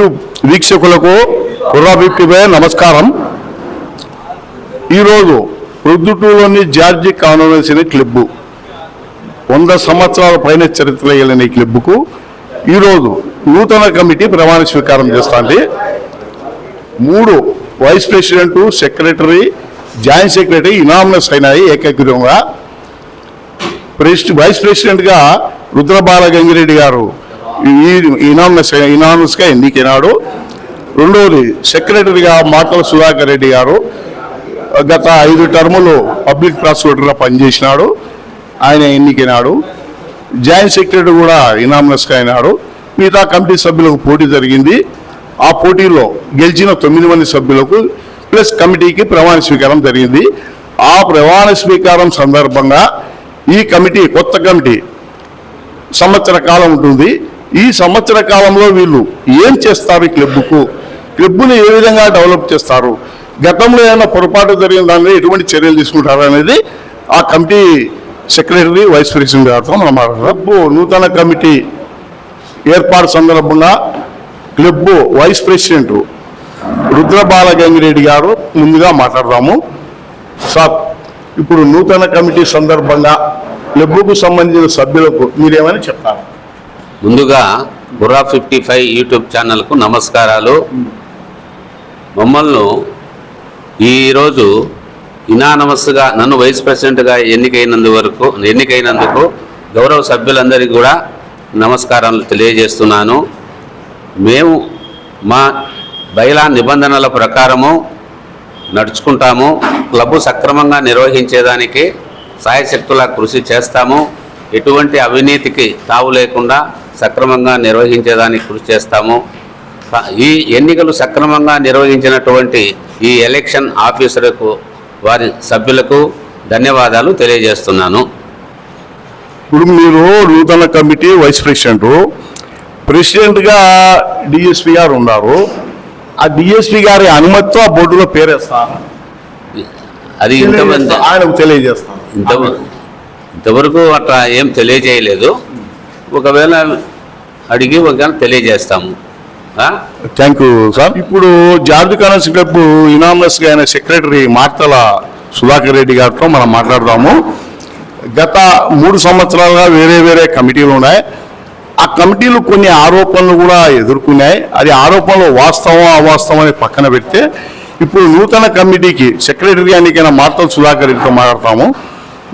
YouTube వీక్షకులకు కుర్రా ఫిఫ్టీపై నమస్కారం. ఈరోజు ప్రొద్దుటూరులోని జార్జి అనే క్లబ్బు వంద సంవత్సరాల పైన చరిత్ర వెళ్ళిన ఈ క్లబ్కు ఈరోజు నూతన కమిటీ ప్రమాణ స్వీకారం చేస్తుంది. మూడు vice president secretary joint secretary unanimous అయినాయి ఏకగ్రీవంగా. ప్రెసిడెంట్ వైస్ ప్రెసిడెంట్గా రుద్రబాల గంగిరెడ్డి గారు ఇనామినస్ ఇనామినస్గా ఎన్నికైనాడు. రెండవది సెక్రటరీగా మాటల సుధాకర్ రెడ్డి గారు గత ఐదు టర్ములు పబ్లిక్ ప్రాసిక్యూటర్గా పనిచేసినాడు. ఆయన ఎన్నికైనాడు. జాయింట్ సెక్రటరీ కూడా ఇనామినస్గా అయినాడు. మిగతా కమిటీ సభ్యులకు పోటీ జరిగింది. ఆ పోటీలో గెలిచిన తొమ్మిది మంది సభ్యులకు ప్లస్ కమిటీకి ప్రమాణ స్వీకారం జరిగింది. ఆ ప్రమాణ స్వీకారం సందర్భంగా ఈ కమిటీ కొత్త కమిటీ సంవత్సర కాలం ఉంటుంది. ఈ సంవత్సర కాలంలో వీళ్ళు ఏం చేస్తారు ఈ క్లబ్కు? క్లబ్ని ఏ విధంగా డెవలప్ చేస్తారు? గతంలో ఏమైనా పొరపాటు జరిగిన దానిలో ఎటువంటి చర్యలు తీసుకుంటారు అనేది ఆ కమిటీ సెక్రటరీ వైస్ ప్రెసిడెంట్ గారితో మనం క్లబ్ నూతన కమిటీ ఏర్పాటు సందర్భంగా క్లబ్ వైస్ ప్రెసిడెంట్ రుద్రబాలగంగిరెడ్డి గారు ముందుగా మాట్లాడదాము. సార్ ఇప్పుడు నూతన కమిటీ సందర్భంగా క్లబ్కు సంబంధించిన సభ్యులకు మీరేమైనా చెప్తారు? ముందుగా బుర్రా ఫిఫ్టీ ఫైవ్ యూట్యూబ్ ఛానల్కు నమస్కారాలు. మమ్మల్ని ఈరోజు ఇనానమస్గా నన్ను వైస్ ప్రెసిడెంట్గా ఎన్నికైనందు వరకు ఎన్నికైనందుకు గౌరవ సభ్యులందరికీ కూడా నమస్కారాలు తెలియజేస్తున్నాను. మేము మా బయలా నిబంధనల ప్రకారము నడుచుకుంటాము. క్లబ్ సక్రమంగా నిర్వహించేదానికి సాయశక్తుల కృషి చేస్తాము. ఎటువంటి అవినీతికి తావు లేకుండా సక్రమంగా నిర్వహించేదానికి కృషి చేస్తాము. ఈ ఎన్నికలు సక్రమంగా నిర్వహించినటువంటి ఈ ఎలక్షన్ ఆఫీసర్కు వారి సభ్యులకు ధన్యవాదాలు తెలియజేస్తున్నాను. ఇప్పుడు మీరు నూతన కమిటీ వైస్ ప్రెసిడెంట్ ప్రెసిడెంట్గా డిఎస్పి గారు ఉన్నారు. ఆ డిఎస్పి గారి అనుమతితో ఆ బోర్డులో పేరేస్తారు అది ఇంతమంది ఆయనకు తెలియజేస్తాను ఇంత ఇంతవరకు అట్లా ఏం తెలియజేయలేదు. ఒకవేళ అడిగి ఒకవేళ తెలియజేస్తాము? థ్యాంక్ యూ సార్ ఇప్పుడు జార్జ్ కానస్ క్లబ్ ఇనామస్గా అయిన సెక్రటరీ మార్తల సుధాకర్ రెడ్డి గారితో మనం మాట్లాడదాము. గత మూడు సంవత్సరాలుగా వేరే వేరే కమిటీలు ఉన్నాయి. ఆ కమిటీలు కొన్ని ఆరోపణలు కూడా ఎదుర్కొన్నాయి. అది ఆరోపణలు వాస్తవం అవాస్తవం అని పక్కన పెడితే ఇప్పుడు నూతన కమిటీకి సెక్రటరీ ఎన్నికైన మార్తల సుధాకర్ రెడ్డితో మాట్లాడతాము.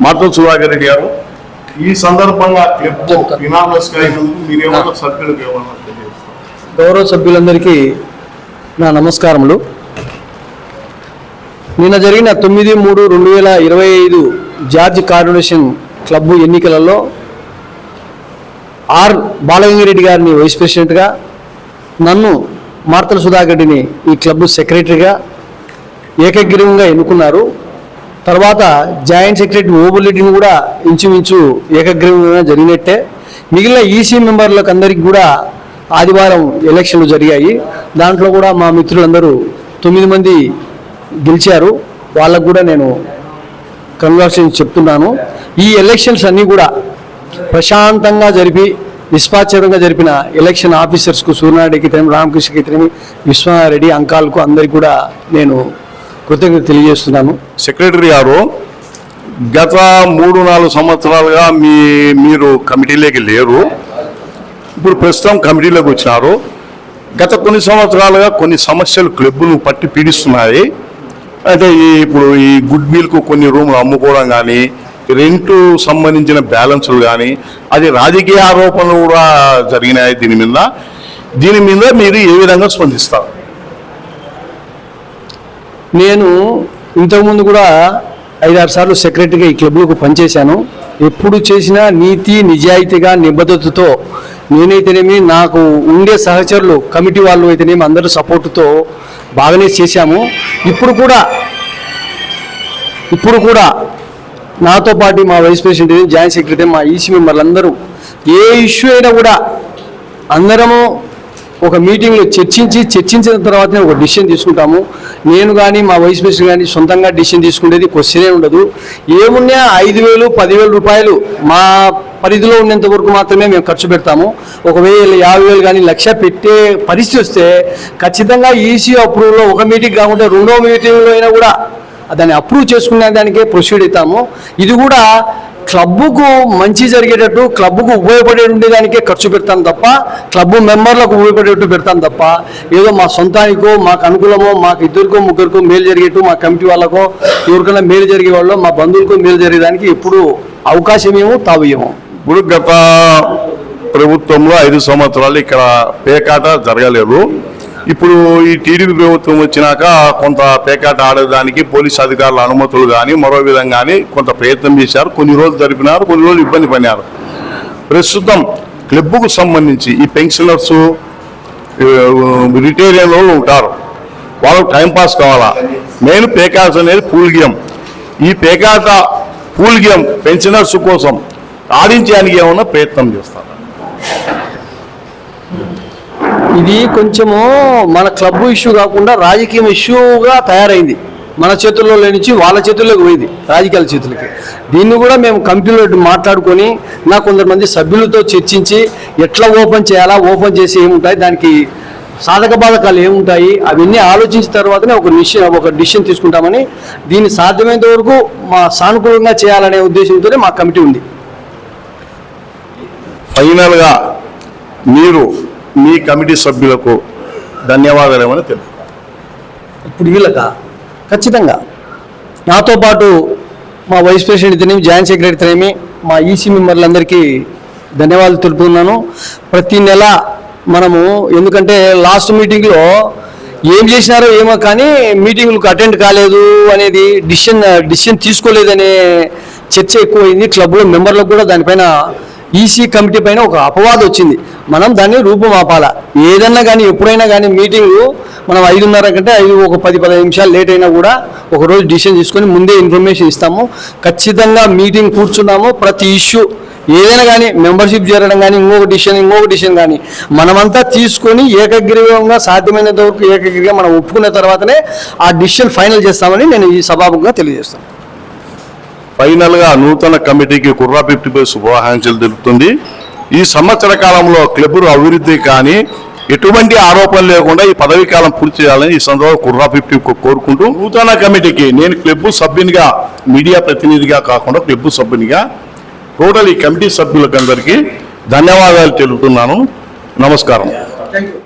మార్తల సుధాకర్ రెడ్డి గారు. ఈ సందర్భంగా ఇనామస్ మీరేమన్నా సభ్యులకు ఏమన్నా గౌరవ సభ్యులందరికీ నా నమస్కారములు. నిన్న జరిగిన తొమ్మిది మూడు రెండు వేల ఇరవై ఐదు జార్జ్ కార్పొరేషన్ క్లబ్ ఎన్నికలలో ఆర్ బాలగంగిరెడ్డి గారిని వైస్ ప్రెసిడెంట్గా నన్ను మార్తల సుధాకర్ రెడ్డిని ఈ క్లబ్ సెక్రటరీగా ఏకగ్రీవంగా ఎన్నుకున్నారు. తర్వాత జాయింట్ సెక్రటరీ ఓబులెడ్డిని కూడా ఇంచుమించు ఏకగ్రీవంగా జరిగినట్టే. మిగిలిన ఈసీ మెంబర్లకు అందరికి కూడా ఆదివారం ఎలక్షన్లు జరిగాయి. దాంట్లో కూడా మా మిత్రులందరూ తొమ్మిది మంది గెలిచారు. వాళ్ళకు కూడా నేను కంగ్రాచులేషన్ చెప్తున్నాను. ఈ ఎలక్షన్స్ అన్నీ కూడా ప్రశాంతంగా జరిపి నిష్పాచరంగా జరిపిన ఎలక్షన్ ఆఫీసర్స్కు సూర్యనాయుడికి అయితేనేమి రామకృష్ణకి అయితేనేమి విశ్వనారెడ్డి అంకాల్కు అందరికీ కూడా నేను కృతజ్ఞత తెలియజేస్తున్నాను. సెక్రటరీ గారు గత మూడు నాలుగు సంవత్సరాలుగా మీ మీరు కమిటీలోకి లేరు. ఇప్పుడు ప్రస్తుతం కమిటీలోకి వచ్చినారు. గత కొన్ని సంవత్సరాలుగా కొన్ని సమస్యలు క్లబ్ను పట్టి పీడిస్తున్నాయి. అంటే ఈ ఇప్పుడు ఈ గుడ్ విల్కు కొన్ని రూములు అమ్ముకోవడం కానీ రెంటు సంబంధించిన బ్యాలెన్సులు కానీ అది రాజకీయ ఆరోపణలు కూడా జరిగినాయి దీని మీద. దీని మీద మీరు ఏ విధంగా స్పందిస్తారు? నేను ఇంతకుముందు కూడా ఐదారు సార్లు సెక్రటరీగా ఈ క్లబ్లకు పనిచేశాను. ఎప్పుడు చేసినా నీతి నిజాయితీగా నిబద్ధతతో నేనైతేనేమి నాకు ఉండే సహచరులు కమిటీ వాళ్ళు అయితేనేమి అందరూ సపోర్టుతో బాగానే చేశాము. ఇప్పుడు కూడా ఇప్పుడు కూడా నాతో పాటు మా వైస్ ప్రెసిడెంట్ జాయింట్ సెక్రటరీ మా ఈసీ మెంబర్లు అందరూ ఏ ఇష్యూ అయినా కూడా అందరము ఒక మీటింగ్లో చర్చించి చర్చించిన తర్వాతనే ఒక డిసిషన్ తీసుకుంటాము. నేను కానీ మా వైస్ ప్రెసిడెంట్ కానీ సొంతంగా డిసిషన్ తీసుకునేది క్వశ్చనే ఉండదు. ఏమున్నా ఐదు వేలు పదివేల రూపాయలు మా పరిధిలో ఉన్నంత వరకు మాత్రమే మేము ఖర్చు పెడతాము. ఒకవేళ యాభై వేలు కానీ లక్ష పెట్టే పరిస్థితి వస్తే ఖచ్చితంగా ఈసీ అప్రూవ్లో ఒక మీటింగ్ కాకుండా రెండో మీటింగ్లో అయినా కూడా దాన్ని అప్రూవ్ చేసుకునే దానికే ప్రొసీడ్ అవుతాము. ఇది కూడా క్లబ్కు మంచి జరిగేటట్టు క్లబ్కు ఉపయోగపడే ఉండేదానికే ఖర్చు పెడతాను తప్ప క్లబ్ మెంబర్లకు ఉపయోగపడేట్టు పెడతాను తప్ప ఏదో మా సొంతానికో మాకు అనుకూలమో మాకు ఇద్దరికో ముగ్గురికో మేలు జరిగేట్టు మా కమిటీ వాళ్ళకో ఎవరికైనా మేలు జరిగే వాళ్ళు మా బంధువులకు మేలు జరిగేదానికి ఎప్పుడు అవకాశమేమో ఏమో తావేమో. ఇప్పుడు గత ప్రభుత్వంలో ఐదు సంవత్సరాలు ఇక్కడ పేకాట జరగలేదు. ఇప్పుడు ఈ టీడీపీ ప్రభుత్వం వచ్చినాక కొంత పేకాట ఆడేదానికి పోలీస్ అధికారుల అనుమతులు కానీ మరో విధంగా కానీ కొంత ప్రయత్నం చేశారు. కొన్ని రోజులు జరిపినారు కొన్ని రోజులు ఇబ్బంది పడినారు. ప్రస్తుతం క్లబ్కు సంబంధించి ఈ పెన్షనర్స్ రిటైరియన్ వాళ్ళు ఉంటారు. వాళ్ళకు టైంపాస్ కావాలా? మెయిన్ పేకాట అనేది పూల్ గేమ్. ఈ పేకాట పూల్ గేమ్ పెన్షనర్స్ కోసం ఆడించడానికి ఏమన్నా ప్రయత్నం చేస్తారు? ఇది కొంచెము మన క్లబ్ ఇష్యూ కాకుండా రాజకీయం ఇష్యూగా తయారైంది. మన చేతుల్లో నుంచి వాళ్ళ చేతుల్లోకి పోయింది రాజకీయాల చేతులకి. దీన్ని కూడా మేము కంపెనీలో మాట్లాడుకొని నా కొంతమంది సభ్యులతో చర్చించి ఎట్లా ఓపెన్ చేయాలా ఓపెన్ చేసి ఏముంటాయి దానికి సాధక బాధకాలు ఏముంటాయి అవన్నీ ఆలోచించిన తర్వాతనే ఒక నిశ్చయం ఒక డిసిషన్ తీసుకుంటామని దీన్ని సాధ్యమైనంత వరకు మా సానుకూలంగా చేయాలనే ఉద్దేశంతోనే మా కమిటీ ఉంది. ఫైనల్గా మీరు మీ కమిటీ సభ్యులకు ధన్యవాదాలు ఏమని తెలుసు ఇప్పుడు వీళ్ళక? ఖచ్చితంగా. నాతో పాటు మా వైస్ ప్రెసిడెంట్ ఇతనేమి జాయింట్ సెక్రటరీ ఇతనేమి మా ఈసీ మెంబర్లందరికీ ధన్యవాదాలు తెలుపుతున్నాను. ప్రతి నెల మనము ఎందుకంటే లాస్ట్ మీటింగ్లో ఏం చేసినారో ఏమో కానీ మీటింగ్లకు అటెండ్ కాలేదు అనేది డిసిషన్ డిసిషన్ తీసుకోలేదనే చర్చ ఎక్కువైంది. క్లబ్లో మెంబర్లకు కూడా దానిపైన ఈసీ కమిటీ పైన ఒక అపవాదం వచ్చింది. మనం దాన్ని రూపుమాపాల? ఏదన్నా కానీ ఎప్పుడైనా కానీ మీటింగు మనం ఐదున్నర కంటే ఐదు ఒక పది పదిహేను నిమిషాలు లేట్ అయినా కూడా ఒక రోజు డిసిషన్ తీసుకొని ముందే ఇన్ఫర్మేషన్ ఇస్తాము. ఖచ్చితంగా మీటింగ్ కూర్చున్నాము. ప్రతి ఇష్యూ ఏదైనా కానీ మెంబర్షిప్ చేరడం కానీ ఇంకొక డిసిషన్ ఇంకొక డిసిషన్ కానీ మనమంతా తీసుకొని ఏకగ్రీవంగా సాధ్యమైనంత వరకు ఏకగ్రీవంగా మనం ఒప్పుకున్న తర్వాతనే ఆ డిసిషన్ ఫైనల్ చేస్తామని నేను ఈ సభాముఖంగా తెలియజేస్తాను. ఫైనల్గా నూతన కమిటీకి కుర్రా ఫిఫ్టీ పై శుభాకాంక్షలు తెలుపుతుంది. ఈ సంవత్సర కాలంలో క్లబ్ అభివృద్ధి కానీ ఎటువంటి ఆరోపణలు లేకుండా ఈ పదవీ కాలం పూర్తి చేయాలని ఈ సందర్భంగా కుర్రా ఫిఫ్టీ కోరుకుంటూ నూతన కమిటీకి నేను క్లబ్ సభ్యునిగా మీడియా ప్రతినిధిగా కాకుండా క్లబ్ సభ్యునిగా టోటల్ ఈ కమిటీ సభ్యులకు అందరికీ ధన్యవాదాలు తెలుపుతున్నాను. నమస్కారం. Thank you